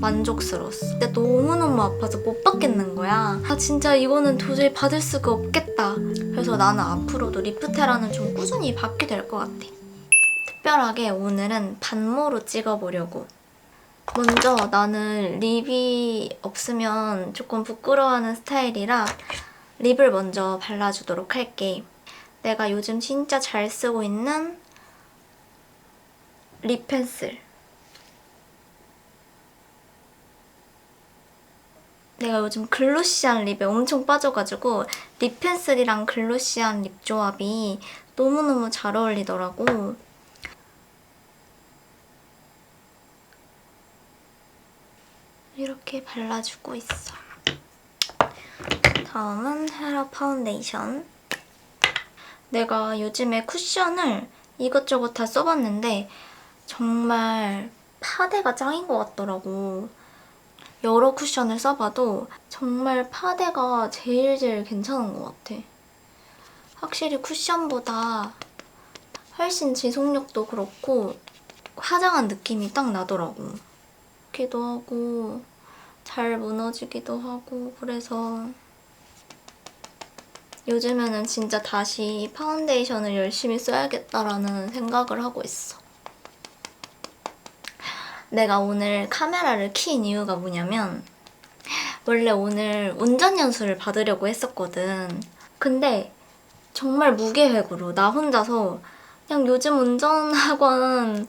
만족스러웠어. 근데 너무너무 아파서 못 받겠는 거야. 아 진짜 이거는 도저히 받을 수가 없겠다. 그래서 나는 앞으로도 리프테라는 좀 꾸준히 받게 될 것 같아. 특별하게 오늘은 반모로 찍어보려고. 먼저 나는 립이 없으면 조금 부끄러워하는 스타일이라 립을 먼저 발라주도록 할게. 내가 요즘 진짜 잘 쓰고 있는 립 펜슬. 내가 요즘 글로시한 립에 엄청 빠져가지고 립 펜슬이랑 글로시한 립 조합이 너무너무 잘 어울리더라고. 이렇게 발라주고 있어. 다음은 헤라 파운데이션. 내가 요즘에 쿠션을 이것저것 다 써봤는데 정말 파데가 짱인 것 같더라고. 여러 쿠션을 써봐도 정말 파데가 제일 제일 괜찮은 것 같아. 확실히 쿠션보다 훨씬 지속력도 그렇고 화장한 느낌이 딱 나더라고. 기도 하고 잘 무너지기도 하고 그래서 요즘에는 진짜 다시 파운데이션을 열심히 써야겠다라는 생각을 하고 있어. 내가 오늘 카메라를 킨 이유가 뭐냐면 원래 오늘 운전 연수를 받으려고 했었거든. 근데 정말 무계획으로 나 혼자서 그냥 요즘 운전학원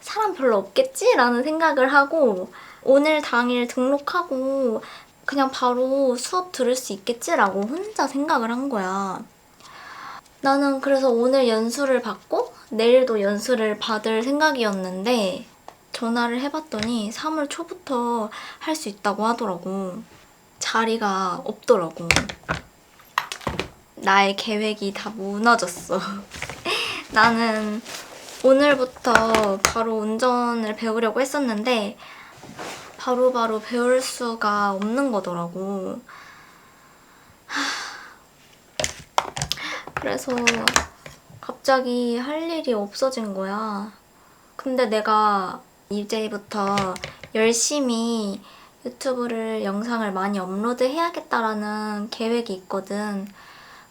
사람 별로 없겠지라는 생각을 하고 오늘 당일 등록하고 그냥 바로 수업 들을 수 있겠지라고 혼자 생각을 한 거야. 나는 그래서 오늘 연수를 받고 내일도 연수를 받을 생각이었는데 전화를 해봤더니 3월 초부터 할 수 있다고 하더라고. 자리가 없더라고. 나의 계획이 다 무너졌어. 나는 오늘부터 바로 운전을 배우려고 했었는데 바로바로 배울 수가 없는 거더라고. 하, 그래서 갑자기 할 일이 없어진 거야. 근데 내가 이제부터 열심히 유튜브를 영상을 많이 업로드 해야겠다라는 계획이 있거든.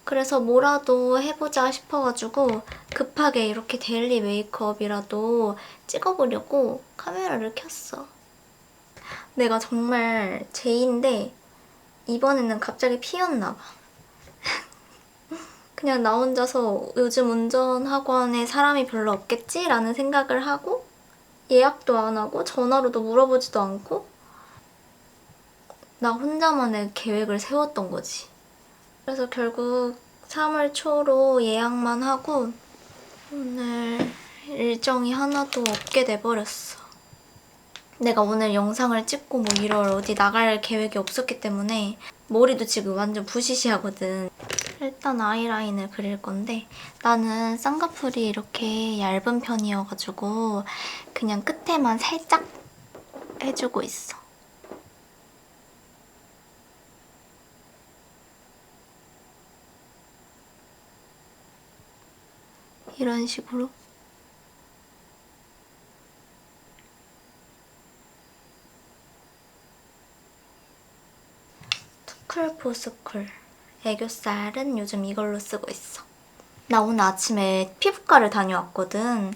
그래서 뭐라도 해보자 싶어가지고 급하게 이렇게 데일리 메이크업이라도 찍어보려고 카메라를 켰어. 내가 정말 제인데 이번에는 갑자기 피었나 봐. 그냥 나 혼자서 요즘 운전학원에 사람이 별로 없겠지라는 생각을 하고 예약도 안 하고 전화로도 물어보지도 않고 나 혼자만의 계획을 세웠던 거지. 그래서 결국 3월 초로 예약만 하고 오늘 일정이 하나도 없게 돼버렸어. 내가 오늘 영상을 찍고 뭐 이럴 어디 나갈 계획이 없었기 때문에 머리도 지금 완전 부시시하거든. 일단 아이라인을 그릴 건데 나는 쌍꺼풀이 이렇게 얇은 편이어가지고 그냥 끝에만 살짝 해주고 있어. 이런 식으로. 투쿨 포스쿨 애교살은 요즘 이걸로 쓰고 있어. 나 오늘 아침에 피부과를 다녀왔거든.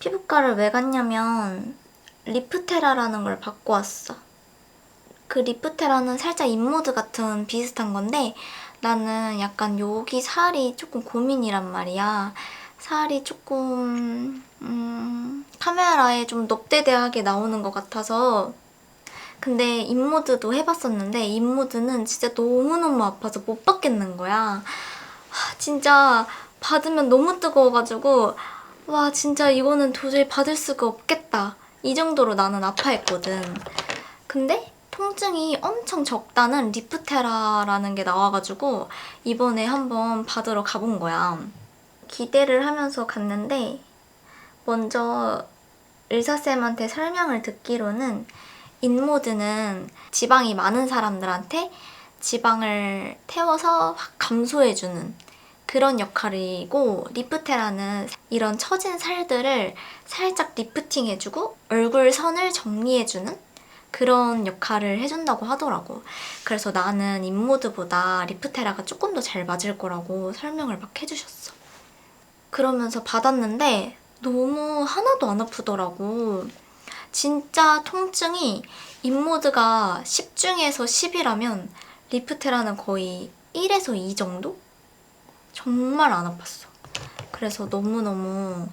피부과를 왜 갔냐면 리프테라라는 걸 받고 왔어. 그 리프테라는 살짝 인모드 같은 비슷한 건데 나는 약간 여기 살이 조금 고민이란 말이야. 살이 조금 음, 카메라에 좀 넙대대하게 나오는 것 같아서 근데 인모드도 해봤었는데 인모드는 진짜 너무너무 아파서 못 받겠는 거야. 하, 진짜 받으면 너무 뜨거워가지고 와 진짜 이거는 도저히 받을 수가 없겠다. 이 정도로 나는 아파했거든. 근데 통증이 엄청 적다는 리프테라라는 게 나와가지고 이번에 한번 받으러 가본 거야. 기대를 하면서 갔는데 먼저 의사쌤한테 설명을 듣기로는 인모드는 지방이 많은 사람들한테 지방을 태워서 확 감소해주는 그런 역할이고 리프테라는 이런 처진 살들을 살짝 리프팅해주고 얼굴 선을 정리해주는 그런 역할을 해준다고 하더라고. 그래서 나는 인모드보다 리프테라가 조금 더 잘 맞을 거라고 설명을 막 해주셨어. 그러면서 받았는데 너무 하나도 안 아프더라고. 진짜 통증이 인모드가 10 중에서 10이라면 리프테라는 거의 1에서 2 정도? 정말 안 아팠어. 그래서 너무너무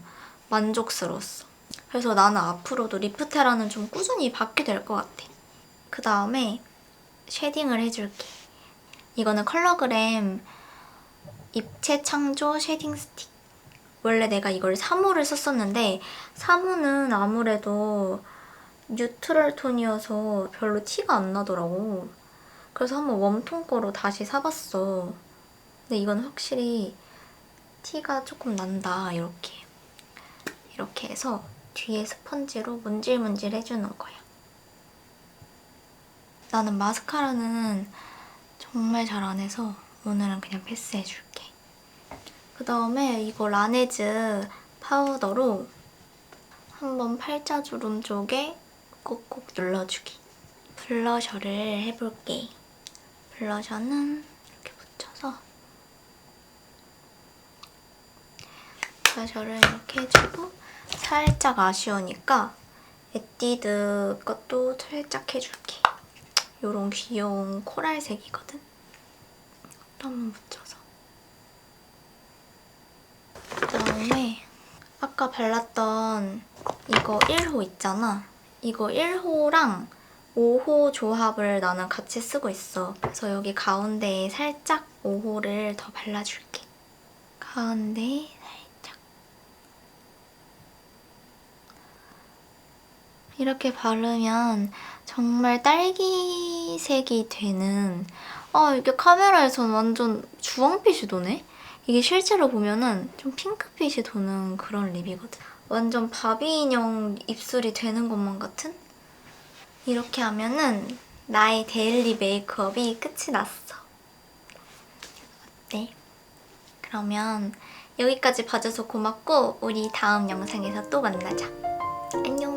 만족스러웠어. 그래서 나는 앞으로도 리프테라는 좀 꾸준히 받게 될 것 같아. 그 다음에 쉐딩을 해줄게. 이거는 컬러그램 입체 창조 쉐딩 스틱. 원래 내가 이걸 3호를 썼었는데 3호는 아무래도 뉴트럴 톤이어서 별로 티가 안 나더라고. 그래서 한번 웜톤 거로 다시 사봤어. 근데 이건 확실히 티가 조금 난다. 이렇게. 이렇게 해서 뒤에 스펀지로 문질문질 해주는 거야. 나는 마스카라는 정말 잘 안 해서 오늘은 그냥 패스해줄게. 그 다음에 이거 라네즈 파우더로 한번 팔자 주름 쪽에 꾹꾹 눌러주기. 블러셔를 해볼게. 블러셔는 이렇게 붙여서 블러셔를 이렇게 해주고 살짝 아쉬우니까 에뛰드 것도 살짝 해줄게. 요런 귀여운 코랄색이거든. 또 한번 붙여서. 그다음에 아까 발랐던 이거 1호 있잖아. 이거 1호랑 5호 조합을 나는 같이 쓰고 있어. 그래서 여기 가운데에 살짝 5호를 더 발라줄게. 가운데에 살짝. 이렇게 바르면 정말 딸기색이 되는 아 이게 카메라에선 완전 주황빛이 도네? 이게 실제로 보면은 좀 핑크빛이 도는 그런 립이거든. 완전 바비 인형 입술이 되는 것만 같은? 이렇게 하면은 나의 데일리 메이크업이 끝이 났어. 어때? 그러면 여기까지 봐줘서 고맙고 우리 다음 영상에서 또 만나자. 안녕!